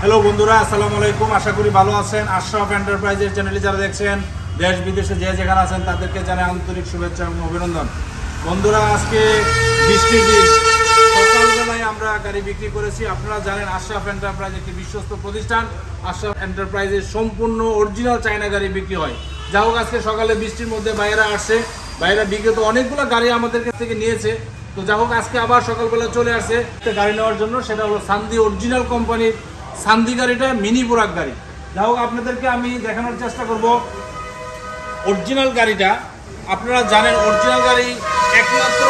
Hello বন্ধুরা, আসসালামু আলাইকুম। আশা করি ভালো আছেন। আশরাফ এন্টারপ্রাইজের চ্যানেলে যারা দেখছেন, দেশ, বিদেশে যে যেখানে আছেন, তাদেরকে জানাই আন্তরিক শুভেচ্ছা এবং অভিনন্দন। বন্ধুরা, আজকে বৃষ্টির দিন। সকালবেলায় আমরা গাড়ি বিক্রি করেছি। আপনারা জানেন আশরাফ এন্টারপ্রাইজ একটি বিশ্বস্ত প্রতিষ্ঠান। আশরাফ এন্টারপ্রাইজের সম্পূর্ণ অরিজিনাল চায়না গাড়ি বিক্রি হয়। যা হোক, আজকে সকালে বৃষ্টির মধ্যে বাইরে আসছে। বাইরে বিগত অনেকগুলো গাড়ি আমাদের কাছ থেকে নিয়েছে। তো যা হোক, আজকে আবার সকালবেলা চলে আসে। একটা গাড়ি নেওয়ার জন্য, সেটা হলো সান্দি অরিজিনাল কোম্পানির সান্দি গাড়িটা, মিনি বোরাক গাড়ি। যা হোক, আপনাদেরকে আমি দেখানোর চেষ্টা করব অরিজিনাল গাড়িটা। আপনারা জানেন অরিজিনাল গাড়ি একমাত্র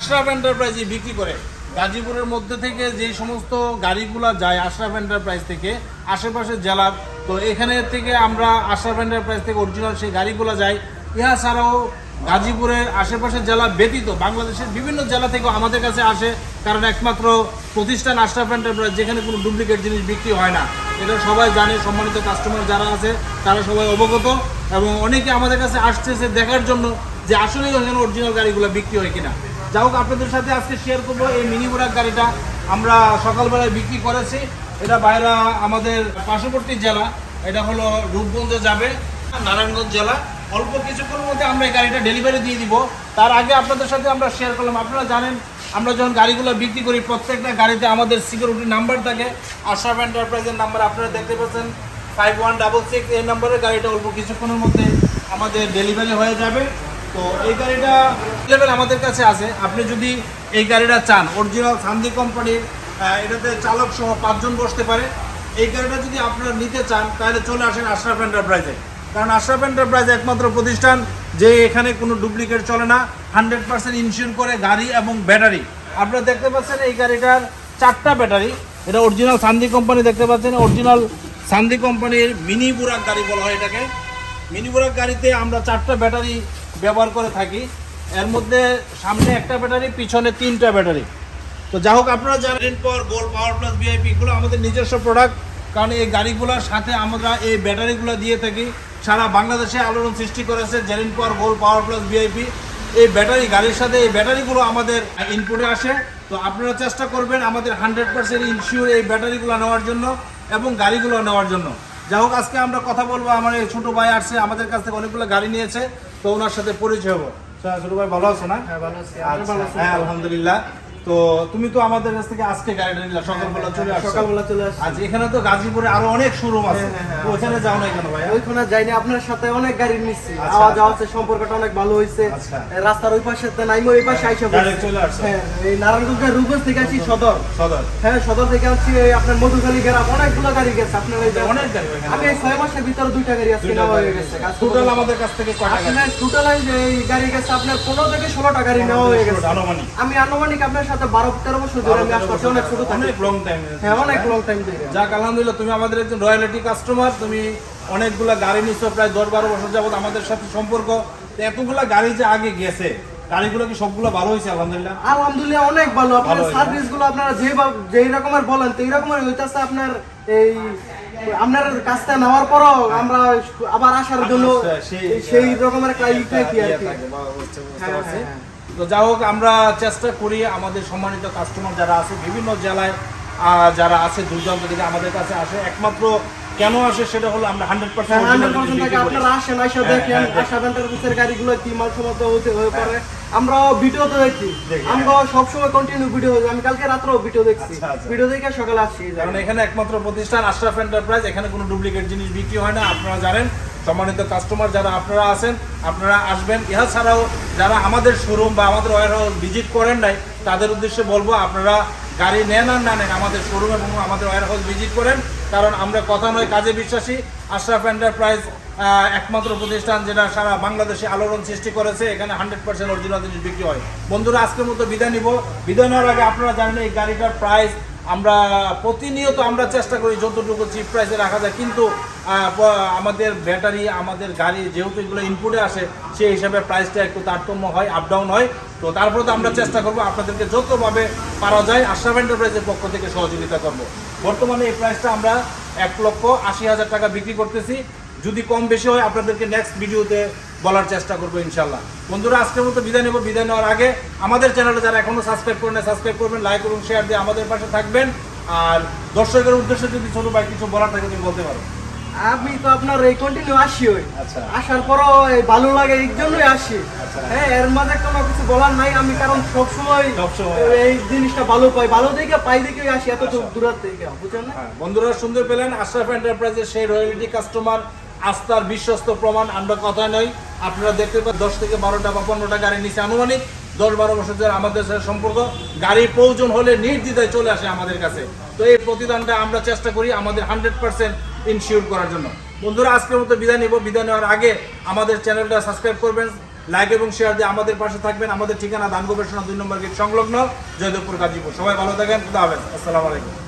আশরাফ এন্টারপ্রাইজে বিক্রি করে। গাজীপুরের মধ্যে থেকে যে সমস্ত গাড়িগুলা যায় আশরাফ এন্টারপ্রাইজ থেকে, আশেপাশের জেলার তো এখানে থেকে আমরা আশরাফ এন্টারপ্রাইজ থেকে অরিজিনাল সেই গাড়িগুলো যাই। ইহা ছাড়াও গাজীপুরের আশেপাশের জেলা ব্যতীত বাংলাদেশের বিভিন্ন জেলা থেকেও আমাদের কাছে আসে, কারণ একমাত্র প্রতিষ্ঠান আশরাফ এন্টারপ্রাইজ যেখানে কোনো ডুপ্লিকেট জিনিস বিক্রি হয় না। এটা সবাই জানে, সম্মানিত কাস্টমার যারা আছে, তারা সবাই অবগত এবং অনেকে আমাদের কাছে আসতেছে দেখার জন্য যে আসলেই এখানে অরিজিনাল গাড়িগুলো বিক্রি হয় কিনা। যা হোক, আপনাদের সাথে আজকে শেয়ার করব এই মিনি বোরাক গাড়িটা। আমরা সকালবেলায় বিক্রি করেছি। এটা বাইরা আমাদের পার্শ্ববর্তী জেলা, এটা হলো রূপগঞ্জে যাবে, নারায়ণগঞ্জ জেলা। অল্প কিছুক্ষণের মধ্যে আমরা এই গাড়িটা ডেলিভারি দিয়ে দিব। তার আগে আপনাদের সাথে আমরা শেয়ার করলাম। আপনারা জানেন, আমরা যখন গাড়িগুলো বিক্রি করি, প্রত্যেকটা গাড়িতে আমাদের সিকিউরিটি নাম্বার থাকে। আশরাফ এন্টারপ্রাইজের নাম্বার আপনারা দেখতে পাচ্ছেন। ফাইভ ওয়ান ডাবল সিক্স এই নাম্বারের গাড়িটা অল্প কিছুক্ষণের মধ্যে আমাদের ডেলিভারি হয়ে যাবে। তো এই গাড়িটা লেভেল আমাদের কাছে আছে। আপনি যদি এই গাড়িটা চান অরিজিনাল সান্দি কোম্পানির এটাতে চালক সহ পাঁচজন বসতে পারে। এই গাড়িটা যদি আপনারা নিতে চান, তাহলে চলে আসেন আশরাফ এন্টারপ্রাইজে কারণ আশরাফ এন্টারপ্রাইজ একমাত্র প্রতিষ্ঠান যে এখানে কোনো ডুপ্লিকেট চলে না হান্ড্রেড পার্সেন্ট ইনশিওর করে গাড়ি এবং ব্যাটারি আপনারা দেখতে পাচ্ছেন এই গাড়িটার চারটা ব্যাটারি এটা অরিজিনাল সান্দি কোম্পানি দেখতে পাচ্ছেন অরিজিনাল সান্দি কোম্পানির মিনি বুরাক গাড়ি বলা হয় এটাকে। মিনি বুরাক গাড়িতে আমরা চারটা ব্যাটারি ব্যবহার করে থাকি। এর মধ্যে সামনে একটা ব্যাটারি পিছনে তিনটা ব্যাটারি তো যা হোক, আপনারা জানেন পর গোল্ড পাওয়ার প্লাস ভিআইপি এগুলো আমাদের নিজস্ব প্রোডাক্ট কারণ এই গাড়িগুলোর সাথে আমরা এই ব্যাটারিগুলো দিয়ে থাকি। সারা বাংলাদেশে আলোড়ন সৃষ্টি করেছে Zerin power gold power plus VIP. এই ব্যাটারি গাড়ির সাথে এই ব্যাটারিগুলো আমাদের ইনপুটে আসে। তো আপনারা চেষ্টা করবেন আমাদের হান্ড্রেড পার্সেন্ট ইনশিওর এই ব্যাটারিগুলো নেওয়ার জন্য এবং গাড়িগুলো নেওয়ার জন্য। যা হোক আজকে আমরা কথা বলব আমার এই ছোটো ভাই আসছে আমাদের কাছ থেকে অনেকগুলো গাড়ি নিয়েছে। তো ওনার সাথে পরিচয় হব। আচ্ছা, ছোটো ভাই ভালো আছো না? হ্যাঁ ভালো আছি। আচ্ছা, হ্যাঁ আলহামদুলিল্লাহ। তো তুমি তো আমাদের কাছ থেকে আজকে গাড়িটা নিলা সকালবেলা চলে আসছো। সকালবেলা চলে আসছি। আজ এখানে তো গাজীপুরে আরও অনেক শোরুম আছে। হ্যাঁ, হ্যাঁ, হ্যাঁ। তো ওখানে যাও না কেন ভাই ওইখানে যাইনি আপনার সাথে অনেক গাড়ি নিচ্ছি। আচ্ছা, আওয়াজ আচ্ছা। সম্পর্কটা অনেক ভালো আচ্ছা। রাস্তার ওই পাশে নাই ওই পাশে আইসা Direct চলে আসছো? হ্যাঁ এই নারায়ণগঞ্জের রূপগঞ্জ থেকে আসছি সদর। সদর। হ্যাঁ সদর থেকে আসছি এই আপনার মধুখালী গ্রাম অনেকগুলো গাড়ি গেছে আপনার এই অনেক গাড়ি আমি এই ছয় মাসের ভিতরে দুইটা গাড়ি আজকে নেওয়া হয়ে গেছে। টোটাল আমাদের কাছ থেকে কয়টা গাড়ি? টোটাল এই গাড়ি গেছে আপনার পনেরো থেকে ষোলোটা গাড়ি নেওয়া হয়ে গেছে। আমি আনুমানিক আপনার সাথে বারো তেরো বছর ধরে আমি আসছি অনেক ছোট অনেক লং টাইম হ্যাঁ অনেক লং টাইম ধরে। যাক আলহামদুলিল্লাহ তুমি আমাদের একজন রয়্যালিটি কাস্টমার তুমি অনেকগুলা গাড়ি নিচ্ছ প্রায় দশ বারো বছর যাবত আমাদের সাথে সম্পর্ক। এতগুলা গাড়ি যে আগে গেছে গাড়িগুলো কি সবগুলো ভালো হয়েছে আলহামদুলিল্লাহ? আলহামদুলিল্লাহ অনেক ভালো। আপনার সার্ভিসগুলো আপনারা যে যেই রকমের বলেন তো এই রকমের হইতাছে আপনার এই আপনার কাজটা নেওয়ার পরও আমরা আবার আসার জন্য আচ্ছা, সেই- রকমের ই থাকি আর ইয়ে কি? তো যা হোক আমরা চেষ্টা করি আমাদের সম্মানিত কাস্টমার যারা আছে বিভিন্ন জেলায় যারা আছে দুর্দান্ত থেকে আমাদের কাছে আসে। একমাত্র কেন আসে সেটা হলো আমরা হান্ড্রেড 100% পার্সেন্ট থেকে আপনারা আসেন আইসা দেখেন আশা গাড়িগুলো কি মাল সমত হতে হয়ে পারে। আমরা ভিডিও তো দেখি। দেখি, আমরা সবসময় কন্টিনিউ ভিডিও আমি কালকে রাত্রেও ভিডিও দেখছি। আচ্ছা, আচ্ছা। ভিডিও দেখে সকালে আসছি কারণ এখানে একমাত্র প্রতিষ্ঠান আশরাফ এন্টারপ্রাইজ এখানে কোনো ডুপ্লিকেট জিনিস বিক্রি হয় না। আপনারা জানেন সম্মানিত কাস্টমার যারা আপনারা আছেন, আপনারা আসবেন। ইহা ছাড়াও যারা আমাদের শোরুম বা আমাদের ওয়ার হাউস ভিজিট করেন নাই, তাদের উদ্দেশ্যে বলব, আপনারা গাড়ি নেন আর না নেন, আমাদের শোরুম এবং আমাদের ওয়ার হাউস ভিজিট করেন। কারণ আমরা কথা নয়, কাজে বিশ্বাসী। আশরাফ এন্টারপ্রাইজ একমাত্র প্রতিষ্ঠান যেটা সারা বাংলাদেশে আলোড়ন সৃষ্টি করেছে, এখানে হান্ড্রেড পার্সেন্ট অরিজিনাল জিনিস বিক্রি হয়। বন্ধুরা, আজকের মতো বিদায় নিব। বিদায় নেওয়ার আগে আপনারা জানেন, এই গাড়িটার প্রাইস আমরা প্রতিনিয়ত আমরা চেষ্টা করি, যতটুকু চিপ প্রাইসে রাখা যায়। কিন্তু আমাদের ব্যাটারি, আমাদের গাড়ি যেহেতু এগুলো ইনপুটে আসে, সেই হিসাবে প্রাইসটা একটু তারতম্য হয় আপ ডাউন হয়। তো তারপরে তো আমরা চেষ্টা করব আপনাদেরকে যতভাবে পারা যায় আশরাফ এন্টারপ্রাইজের পক্ষ থেকে সহযোগিতা করব। বর্তমানে এই প্রাইসটা আমরা এক লক্ষ আশি হাজার টাকা বিক্রি করতেছি। যদি কম বেশি হয়, আপনাদেরকে নেক্সট ভিডিওতে বলার চেষ্টা করব ইনশাল্লাহ বন্ধুরা, আজকের মতো বিদায় নেব। বিদায় নেওয়ার আগে আমাদের চ্যানেলটা যারা এখনও সাবস্ক্রাইব করেন সাবস্ক্রাইব করবেন লাইক এবং শেয়ার দিয়ে আমাদের পাশে থাকবেন। আর দর্শকের উদ্দেশ্যে যদি ছোট ভাই কিছু বলার থাকে, তুমি বলতে পারো। আমি তো আপনার এই কন্টিনিউ আসি ওই আচ্ছা। আসার পরও ভালো লাগে এই জন্যই আসি আচ্ছা। হ্যাঁ এর মাঝে কোনো কিছু বলার নাই আমি কারণ সবসময়। এই জিনিসটা ভালো পাই ভালো দেখে পাই দেখে আসি এত দূর দূরার থেকে বুঝছেন না হ্যাঁ, বন্ধুরা সুন্দর পেলেন আশরাফ এন্টারপ্রাইজের সেই রয়্যালিটি কাস্টমার আস্থার বিশ্বস্ত প্রমাণ, আমরা কথা নই। আপনারা দেখতে পান দশ থেকে বারোটা বা পনেরোটা গাড়ি নিচে আনুমানিক। দশ বারো বছর ধরে আমাদের সাথে সম্পর্ক। গাড়ি প্রয়োজন হলে নির্দ্বিধায় চলে আসে আমাদের কাছে। তো এই প্রতিদানটা আমরা চেষ্টা করি আমাদের হান্ড্রেড পার্সেন্ট ইনশিওর করার জন্য। বন্ধুরা, আজকের মতো বিদায় নিব। বিদায় নেওয়ার আগে আমাদের চ্যানেলটা সাবস্ক্রাইব করবেন লাইক এবং শেয়ার দিয়ে আমাদের পাশে থাকবেন। আমাদের ঠিকানা দান গবেষণা দুই নম্বর গেট সংলগ্ন, জয়দেবপুর গাজীপুর। সবাই ভালো থাকেন, খুদা হাফেজ। আসসালামু আলাইকুম।